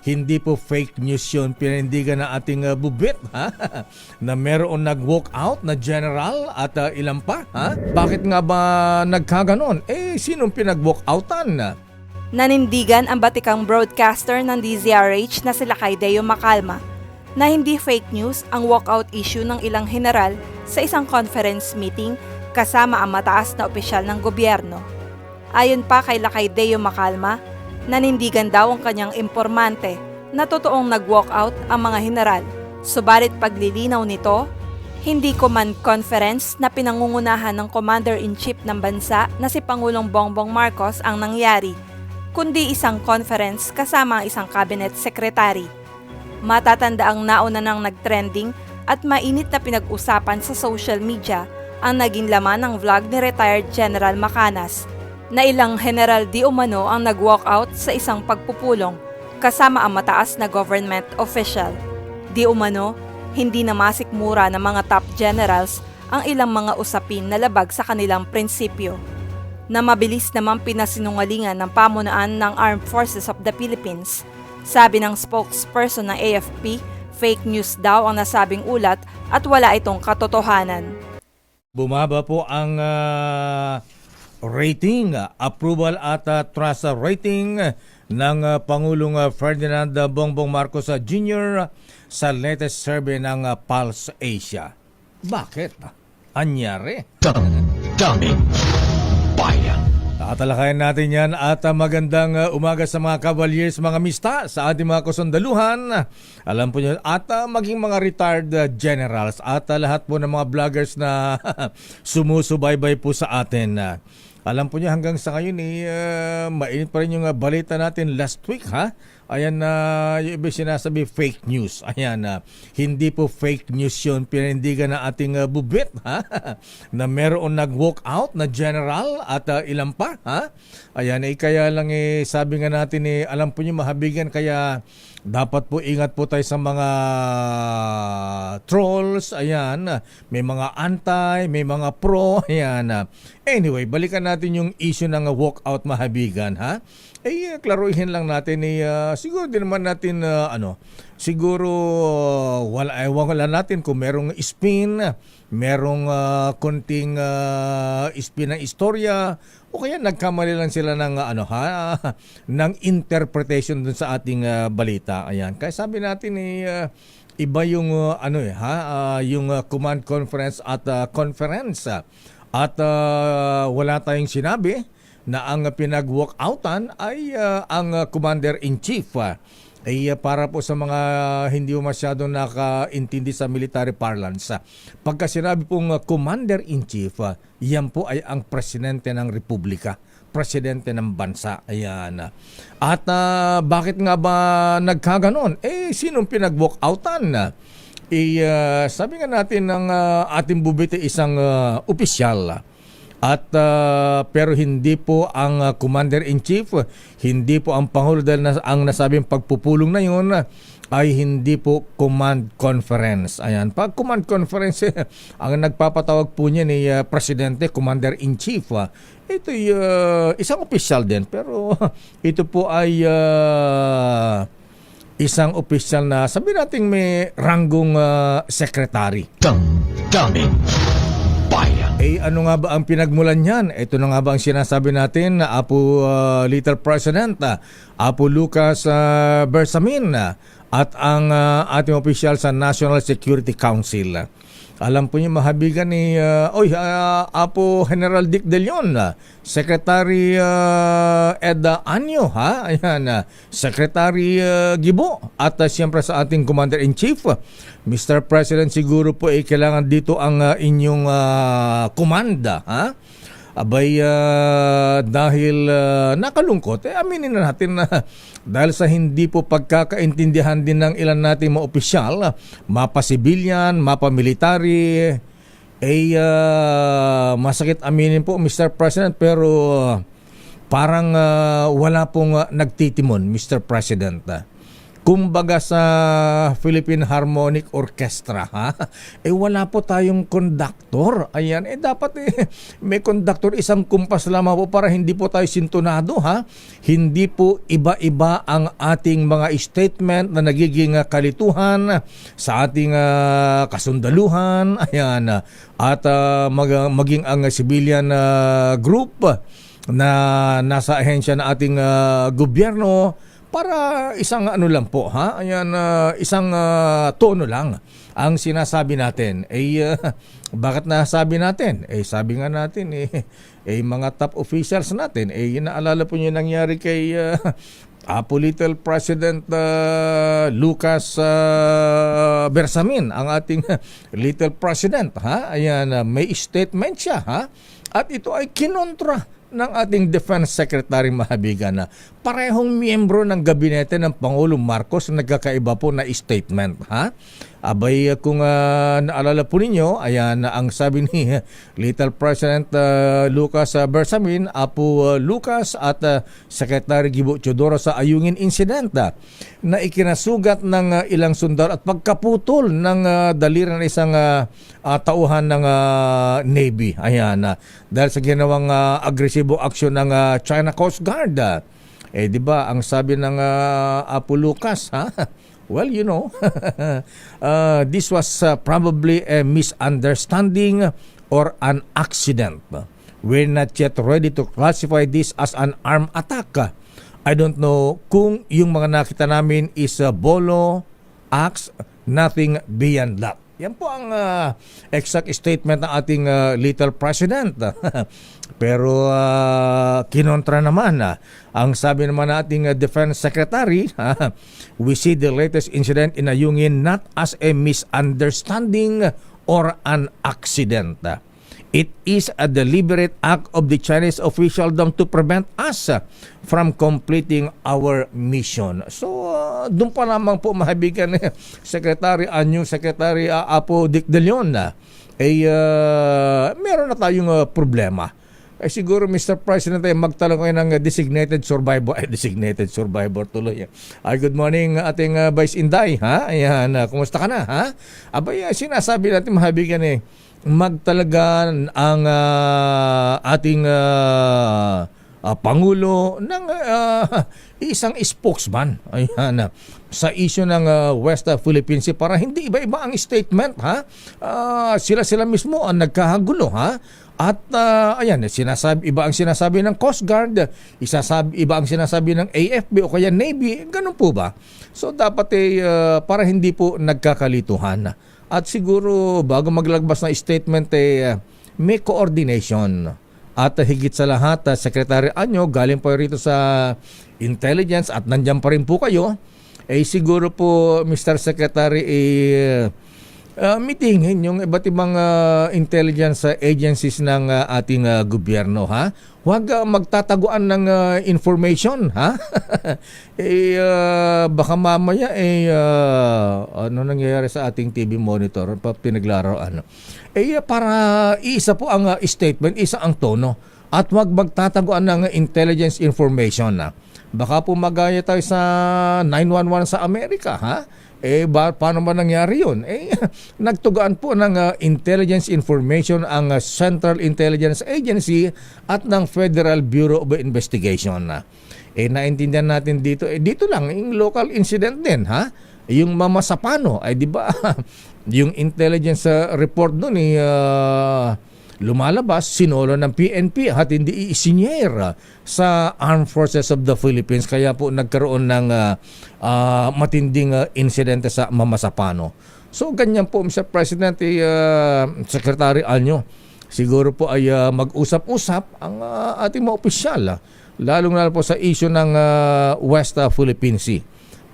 hindi po fake news yun, pinindigan na ating uh, bubit, ha? na meron nag-walk out na general at uh, ilan pa, ha? Bakit nga ba nagkaganon? Eh, sinong pinag-walk outan? Nanindigan ang batikang broadcaster ng DZRH na sila kay Deo Macalma na hindi fake news ang walkout issue ng ilang general sa isang conference meeting kasama ang mataas na opisyal ng gobyerno. Ayon pa kay Lakay Deo Macalma, nanindigan daw ang kanyang impormante na totoong nag-walkout ang mga general. Subalit paglilinaw nito, hindi command conference na pinangungunahan ng Commander-in-Chief ng bansa na si Pangulong Bongbong Marcos ang nangyari, kundi isang conference kasama ang isang cabinet secretary. Matatanda ang nauna nang nagtrending at mainit na pinag-usapan sa social media ang naging laman ng vlog ni retired General Macanas na ilang general di umano ang nag-walk out sa isang pagpupulong kasama ang mataas na government official. Di umano, hindi na masikmura ng mga top generals ang ilang mga usapin na labag sa kanilang prinsipyo na mabilis naman pinasinungalingan ng pamunaan ng Armed Forces of the Philippines. Sabi ng spokesperson ng AFP, fake news daw ang nasabing ulat at wala itong katotohanan. Bumaba po ang ah, rating, approval at ah, trust rating ng ah, Pangulong ah, Ferdinand Bongbong Marcos ah, Jr. sa latest survey ng ah, Pulse Asia. Bakit? Anyari? Damdamin bayan. Tatalakayan natin yan at magandang umaga sa mga cavaliers, mga mista, sa ating mga kusundaluhan. Alam po nyo, at maging mga retired generals at ah, lahat po ng mga vloggers na sumusubaybay po sa atin. Alam po nyo hanggang sa ngayon, eh, ah, mainit pa rin yung ah, balita natin last week ha. Ayan na yung iba sinasabi fake news. Ayan na hindi po fake news yun. Pinindigan na ating uh, bubit ha. na meron nag-walk out na general at uh, ilan pa ha. Ayan eh kaya lang eh sabi nga natin eh alam po niyo mahabigan kaya dapat po ingat po tayo sa mga trolls. Ayan, may mga anti, may mga pro. Ayan. Anyway, balikan natin yung issue ng walkout mahabigan ha. Eh klaruhin lang natin eh ah, siguro din naman natin ah, ano, siguro ah, wala eh, wala natin kung merong spin, merong ah, konting ah, spin ng istorya o kaya nagkamali lang sila ng ah, ano ha ng interpretation dun sa ating ah, balita. Ayan. Kaya sabi natin eh ah, iba yung uh, ano eh ha ah, yung uh, command conference at uh, conference at uh, wala tayong sinabi na ang pinag-walkoutan ay uh, ang uh, commander-in-chief ah. ay uh, para po sa mga hindi mo masyadong nakaintindi sa military parlance. ah. Pagka sinabi pong uh, commander-in-chief, ah, yan po ay ang presidente ng republika presidente ng bansa. Ayan. At ah, bakit nga ba nagkaganon? Eh, sinong pinag-walkoutan? Eh, ah, sabi nga natin ng ah, ating bubite isang ah, opisyal. At ah, pero hindi po ang ah, commander-in-chief, hindi po ang pangulo dahil nas- ang nasabing pagpupulong na yun ay hindi po command conference. Ayan, pag command conference ang nagpapatawag po niya ni ah, presidente, commander-in-chief. ah. ito ay ah, isang opisyal din pero ito po ay ah, isang opisyal na sabi nating may ranggong ah, secretary. Damdamin bayan. Eh ano nga ba ang pinagmulan niyan? Ito na nga ba ang sinasabi natin na Apo uh, Little President, ah, Apo Lucas uh, Bersamin ah, at ang ah, ating opisyal sa National Security Council. Alam po niyo mahabigan ni ah, oy ah, Apo General Dick De Leon, ah, Secretary ah, Ed Anyo ha, ayan ah, Secretary ah, Gibo at ah, siyempre sa ating Commander in Chief Mr. President siguro po eh, kailangan dito ang ah, inyong ah, komanda ha. Abay ah, dahil ah, nakalungkot eh aminin na natin na dahil sa hindi po pagkakaintindihan din ng ilan nating mga opisyal, ah, mapa civilian, mapa eh ah, masakit aminin po Mr. President pero ah, parang ah, wala pong ah, nagtitimon Mr. President. ah. Kumbaga sa Philippine Harmonic Orchestra ha? Eh wala po tayong conductor. Ayan eh dapat eh may conductor. Isang kumpas lamang po para hindi po tayo sintonado ha? Hindi po iba-iba ang ating mga statement na nagiging ah, kalituhan sa ating ah, kasundaluhan. Ayan at ah, mag- maging ang civilian ah, group na nasa ahensya ng ating ah, gobyerno para isang ano lang po ha? Ayan ah, isang ah, tono lang ang sinasabi natin. Eh ah, bakit nasabi natin? Eh sabi nga natin eh, eh mga top officials natin eh naalala po niyo nangyari kay ah, Apo Little President ah, Lucas ah, Bersamin ang ating Little President ha? Ayan ah, may statement siya ha? At ito ay kinontra ng ating Defense Secretary Mahabigan na parehong miyembro ng gabinete ng Pangulong Marcos na nagkakaiba po na statement. Ha? Abay, kung ah, naalala po ninyo, ayan ang sabi ni Little President ah, Lucas Bersamin, Apo ah, Lucas at ah, Secretary Gibo Chodoro sa Ayungin Incident ah, na ikinasugat ng ah, ilang sundalo at pagkaputol ng ah, daliri ng isang ah, ah, tauhan ng ah, Navy. Ayan, ah, dahil sa ginawang ah, agresibo aksyon ng ah, China Coast Guard. ah. Eh, di ba, ang sabi ng ah, Apo Lucas, ha? Well, you know, uh, this was uh, probably a misunderstanding or an accident. We're not yet ready to classify this as an armed attack. I don't know kung yung mga nakita namin is a bolo, axe, nothing beyond that. Yan po ang uh, exact statement ng ating uh, little president. Pero uh, kinontra naman uh, ang sabi naman ng ating uh, defense secretary, uh, we see the latest incident in Ayungin not as a misunderstanding or an accident. It is a deliberate act of the Chinese officialdom to prevent us from completing our mission. So, uh, doon pa lamang po mahabigan ni Secretary Anyo, Secretary uh, Apo Dick De Leon na eh, uh, meron na tayong uh, problema. Eh siguro Mr. President ay magtanong kayo ng designated survivor ay designated survivor tuloy. Ay good morning ating uh, Vice Inday ha. Ayan, uh, kumusta ka na ha? Abay uh, sinasabi natin mahabigan eh magtalaga ang uh, ating uh, uh, Pangulo ng uh, isang spokesman ayan, uh, sa issue ng uh, West Philippine Sea para hindi iba-iba ang statement ha. Uh, sila-sila mismo ang nagkahagulo ha. At uh, ayan, sinasabi iba ang sinasabi ng Coast Guard, isasabi iba ang sinasabi ng AFP o kaya Navy, ganun po ba? So dapat eh uh, para hindi po nagkakalituhan. At siguro bago maglagpas ng statement eh may coordination. At higit sa lahat, uh, Secretary Anyo, galing po rito sa intelligence at nandiyan pa rin po kayo. Eh siguro po Mr. Secretary eh uh, meetingin yung iba't ibang uh, intelligence agencies ng uh, ating uh, gobyerno ha. Huwag uh, magtataguan ng uh, information ha. eh uh, baka mamaya eh uh, ano nangyayari sa ating TV monitor pa pinaglaruan. Eh para isa po ang uh, statement, isa ang tono at huwag magtataguan ng intelligence information na. Baka po magaya tayo sa 911 sa Amerika ha. Eh, ba, paano ba nangyari yun? Eh, nagtugaan po ng uh, intelligence information ang uh, Central Intelligence Agency at ng Federal Bureau of Investigation. eh, naintindihan natin dito, eh, dito lang, yung local incident din, ha? Yung Mama Sapano, ay di ba, yung intelligence uh, report nun, eh, uh, lumalabas, sinolo ng PNP at hindi isinyer sa Armed Forces of the Philippines. Kaya po nagkaroon ng uh, uh, matinding uh, insidente sa Mamasapano. So ganyan po Mr. President, uh, Secretary Anyo, siguro po ay uh, mag-usap-usap ang uh, ating mga opisyal, uh, lalong lalo po sa issue ng uh, West uh, Philippine Sea.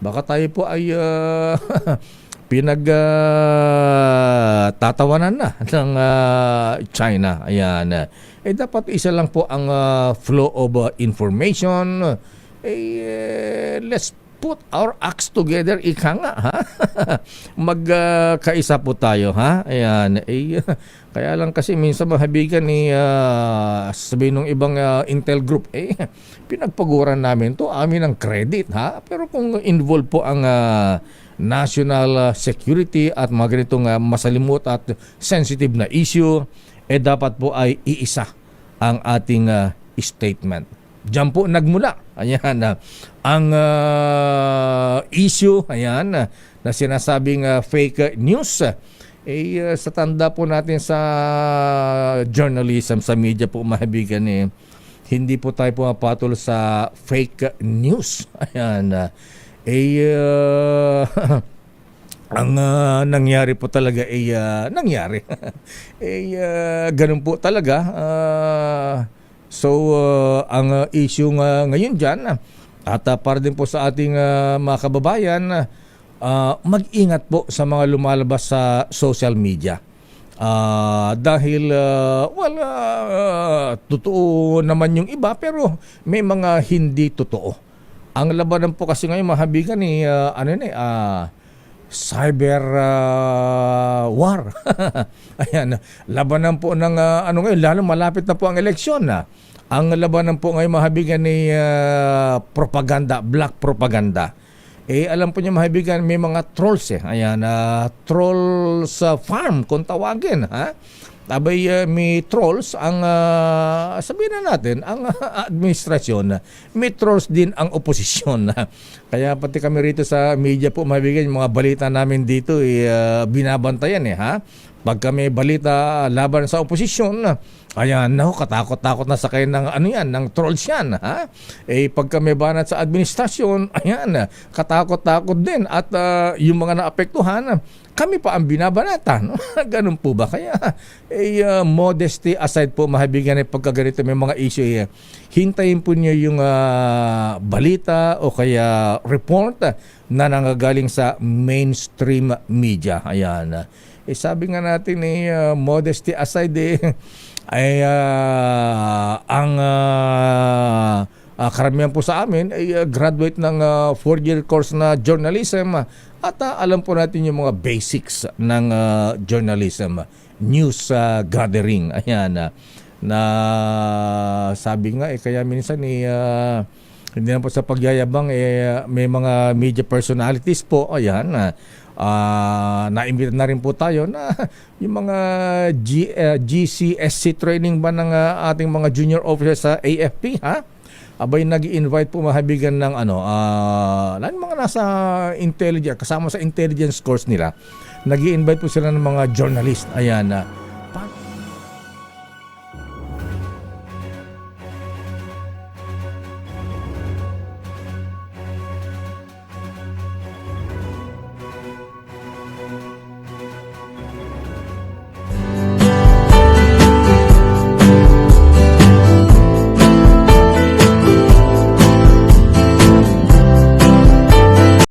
Baka tayo po ay uh, pinag uh, tatawanan na ng uh, China. Ayan. Eh dapat isa lang po ang uh, flow of uh, information. Eh uh, let's put our acts together ika nga ha. Magkaisa uh, po tayo ha. Ayan. Eh Kaya lang kasi minsan mahabigan ni uh, sabihin ng ibang ah, Intel group, eh, pinagpaguran namin to amin ang credit ha. Pero kung involved po ang ah, national ah, security at mga ganitong ah, masalimut at sensitive na issue, eh dapat po ay iisa ang ating ah, statement. Diyan po nagmula. Ayan, ah, ang ah, issue, ayan, ah, na sinasabing ah, fake news, eh, ah, sa tanda po natin sa journalism, sa media po, mahabigan eh, hindi po tayo pumapatol sa fake news. Ayan, ah, eh, ah, ang ah, nangyari po talaga ay ah, nangyari. eh ah, ganun po talaga. Ah, so ah, ang ah, issue nga ngayon diyan at ah, para din po sa ating ah, mga kababayan ah, mag-ingat po sa mga lumalabas sa social media. Ah, dahil ah, well ah, totoo naman yung iba pero may mga hindi totoo. Ang labanan po kasi ngayon mahabigan ni ah, ano ni ah cyber ah, war. Ayan, labanan po ng ah, ano ngayon, lalo malapit na po ang eleksyon na. Ang labanan po ngayon mahabigan ni ah, propaganda, black propaganda. Eh alam po niyo mahabigan may mga trolls eh. Ayan, ah, troll sa farm kung tawagin, ha? Abay uh, may trolls ang ah, sabihin na natin ang ah, administrasyon may trolls din ang oposisyon. Kaya pati kami rito sa media po mabigyan yung mga balita namin dito eh, ah, binabantayan eh ha pag kami balita laban sa oposisyon ayan nako katakot-takot na sa kayo ng ano yan ng trolls yan ha eh pag kami banat sa administrasyon ayan katakot-takot din at ah, yung mga naapektuhan kami pa ang binabanata. No? Ganun po ba? Kaya, eh, uh, modesty aside po, mahabigan ay pagkaganito may mga issue, eh, hintayin po niyo yung ah, balita o kaya report na nanggagaling sa mainstream media. Ayan. Eh, sabi nga natin, eh, ah, modesty aside, eh, ay ah, ang ah, ah, karamihan po sa amin ay ah, graduate ng ah, four-year course na journalism at ah, alam po natin yung mga basics ng ah, journalism, news ah, gathering. Ayan ah, na sabi nga eh kaya minsan eh ah, hindi na po sa pagyayabang eh may mga media personalities po. Ayan na ah naimbita na rin po tayo na yung mga G, ah, GCSC training ba ng ah, ating mga junior officers sa AFP ha? Abay nag-invite po mahabigan ng ano uh, mga nasa intelligence kasama sa intelligence course nila nag invite po sila ng mga journalist. Ayan na